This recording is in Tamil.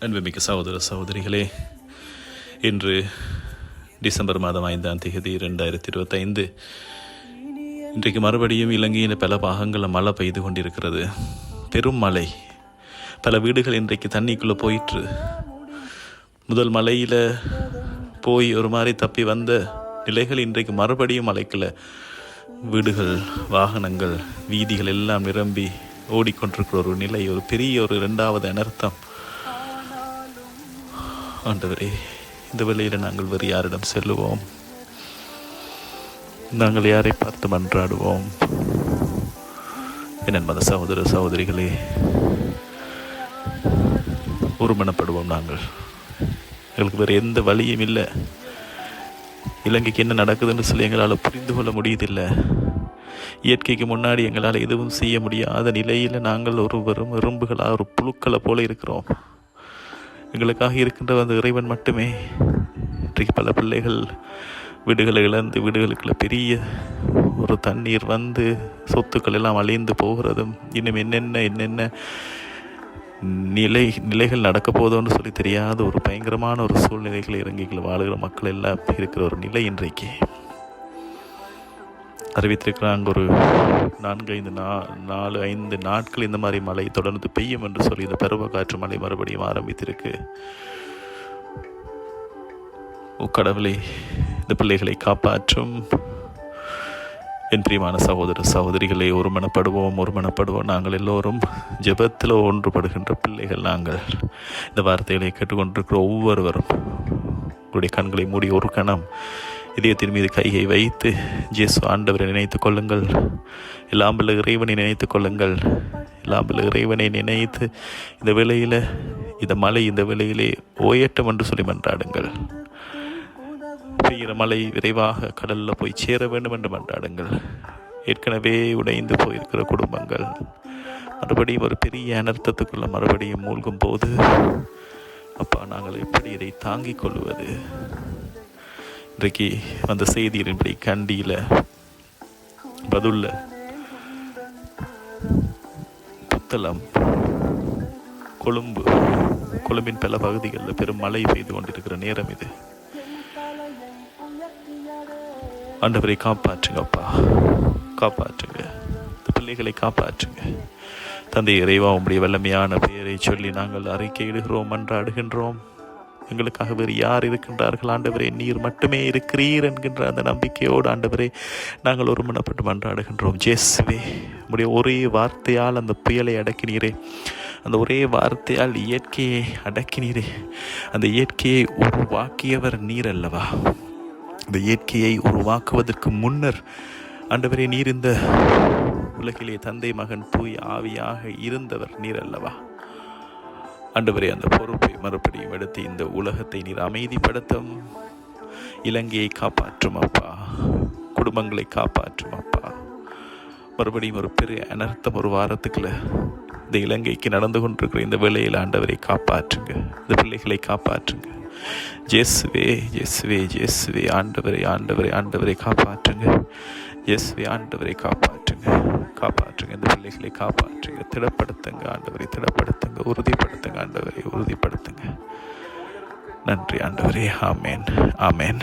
அன்புமிக்க சகோதர சகோதரிகளே இன்று டிசம்பர் மாதம் ஐந்தாம் தேதி ரெண்டாயிரத்தி இருபத்தைந்து. இன்றைக்கு மறுபடியும் இலங்கையின் பல பாகங்களில் மழை பெய்து கொண்டிருக்கிறது. பெரும் மழை. பல வீடுகள் இன்றைக்கு தண்ணிக்குள்ளே போயிற்று. முதல் மலையில் போய் ஒரு மாதிரி தப்பி வந்த நிலைகள் இன்றைக்கு மறுபடியும் மலைக்குள்ள வீடுகள் வாகனங்கள் வீதிகள் எல்லாம் நிரம்பி ஓடிக்கொண்டிருக்கிற ஒரு நிலை ஒரு பெரிய ஒரு ரெண்டாவது அனர்த்தம். ஆண்டவரே இந்த வேளையில் நாங்கள் வேறு யாரிடம் செல்லுவோம்? நாங்கள் யாரை பார்த்து மன்றாடுவோம்? என் மத சகோதர சகோதரிகளே ஒருமனப்படுவோம் நாங்கள். எங்களுக்கு வேறு எந்த வழியும் இல்லை. இலங்கைக்கு என்ன நடக்குதுன்னு சொல்லி எங்களால் புரிந்து கொள்ள முடியுதில்லை. இயற்கைக்கு முன்னாடி எங்களால் எதுவும் செய்ய முடியாத நிலையில் நாங்கள் ஒரு வெறும் எறும்புகளாக ஒரு புழுக்களை போல இருக்கிறோம். எங்களுக்காக இருக்கின்ற அந்த இறைவன் மட்டுமே. இன்றைக்கு பல பிள்ளைகள் வீடுகளை இழந்து வீடுகளுக்குள்ள பெரிய ஒரு தண்ணீர் வந்து சொத்துக்கள் எல்லாம் அழிந்து போகிறதும் இன்னும் என்னென்ன என்னென்ன நிலை நிலைகள் நடக்க போதோன்னு சொல்லி தெரியாத ஒரு பயங்கரமான ஒரு சூழ்நிலைகள் இறங்கிகள் வாழுகிற மக்கள் எல்லாம் இருக்கிற ஒரு நிலை இன்றைக்கு. அறிவித்திருக்கிறாங்க ஒரு நான்கு ஐந்து நா நாலு ஐந்து நாட்கள் இந்த மாதிரி மழை தொடர்ந்து பெய்யும் என்று சொல்லி இந்த பருவ காற்று மழை மறுபடியும் ஆரம்பித்திருக்கு. கடவுளை இந்த பிள்ளைகளை காப்பாற்றும். என் பிரியமான சகோதர சகோதரிகளை ஒருமனப்படுவோம் ஒருமனப்படுவோம். நாங்கள் எல்லோரும் ஜெபத்தில் ஒன்றுபடுகின்ற பிள்ளைகள் நாங்கள். இந்த வார்த்தைகளை கேட்டுக்கொண்டிருக்கிற ஒவ்வொருவரும் உங்களுடைய கண்களை மூடி ஒரு கணம் இதயத்தின் மீது கையை வைத்து ஜேசு ஆண்டவரை நினைத்து கொள்ளுங்கள். எல்லாம் இறைவனை நினைத்து கொள்ளுங்கள். எல்லாம் பல இறைவனை நினைத்து இந்த வேளையில் இந்த மலை இந்த வேளையிலே ஓயட்டம் என்று சொல்லி மன்றாடுங்கள். பெய்கிற மழை விரைவாக கடலில் போய் சேர வேண்டும் என்று மன்றாடுங்கள். ஏற்கனவே உடைந்து போயிருக்கிற குடும்பங்கள் மறுபடியும் ஒரு பெரிய அனர்த்தத்துக்குள்ள மறுபடியும் மூழ்கும் போது அப்பா நாங்கள் எப்படி இதை தாங்கிக் கொள்வது? இன்றைக்கு வந்த செய்தியின்படி கண்டியில் பதுல்ல புத்தளம் கொழும்பு கொழும்பின் பல பகுதிகளில் பெரும் மழை பெய்து கொண்டிருக்கிற நேரம் இது. ஆண்டவரை காப்பாற்றுங்கப்பா காப்பாற்றுங்க. இந்த பிள்ளைகளை காப்பாற்றுங்க. தந்தை இறைவா உம்முடைய வல்லமையான பெயரை சொல்லி நாங்கள் அறிக்கையிடுகிறோம் மன்றாடுகின்றோம். எங்களுக்காக வேறு யார் இருக்கின்றார்கள்? ஆண்டவரே நீர் மட்டுமே இருக்கிறீர் என்கின்ற அந்த நம்பிக்கையோடு ஆண்டவரே நாங்கள் ஒரு மனப்பட்டு மன்றாடுகின்றோம். ஜேசுவே உடைய ஒரே வார்த்தையால் அந்த புயலை அடக்கினீரே. அந்த ஒரே வார்த்தையால் இயற்கையை அடக்கினீரே. அந்த இயற்கையை உருவாக்கியவர் நீர் அல்லவா? இந்த இயற்கையை உருவாக்குவதற்கு முன்னர் ஆண்டவரே நீர் இந்த உலகிலே தந்தை மகன் தூய் ஆவியாக இருந்தவர் நீர் அல்லவா? ஆண்டவரே அந்த பொறுப்பை மறுபடியும் எடுத்து இந்த உலகத்தை நீர் அமைதிப்படுத்தும். இலங்கையை காப்பாற்றும் அப்பா குடும்பங்களை காப்பாற்றும் அப்பா. மறுபடியும் ஒரு பெரிய அனர்த்தம் ஒரு வாரத்துக்குள்ள இந்த இலங்கைக்கு நடந்து கொண்டிருக்கிற இந்த வேலையில் ஆண்டவரை காப்பாற்றுங்க. இந்த பிள்ளைகளை காப்பாற்றுங்க. ஜெஸ்வே ஜெஸ்வே ஜெஸ்வே ஆண்டவரை ஆண்டவரை ஆண்டவரை காப்பாற்றுங்க. இயேசுவை ஆண்டவரை காப்பாற்றுங்க. காப்பாற்றுங்க. இந்த பிள்ளைகளை காப்பாற்றுங்க. திடப்படுத்துங்க ஆண்டவரை திடப்படுத்துங்க. உறுதிப்படுத்துங்க ஆண்டவரை உறுதிப்படுத்துங்க. நன்றி ஆண்டவரே. ஆமேன். ஆமேன்.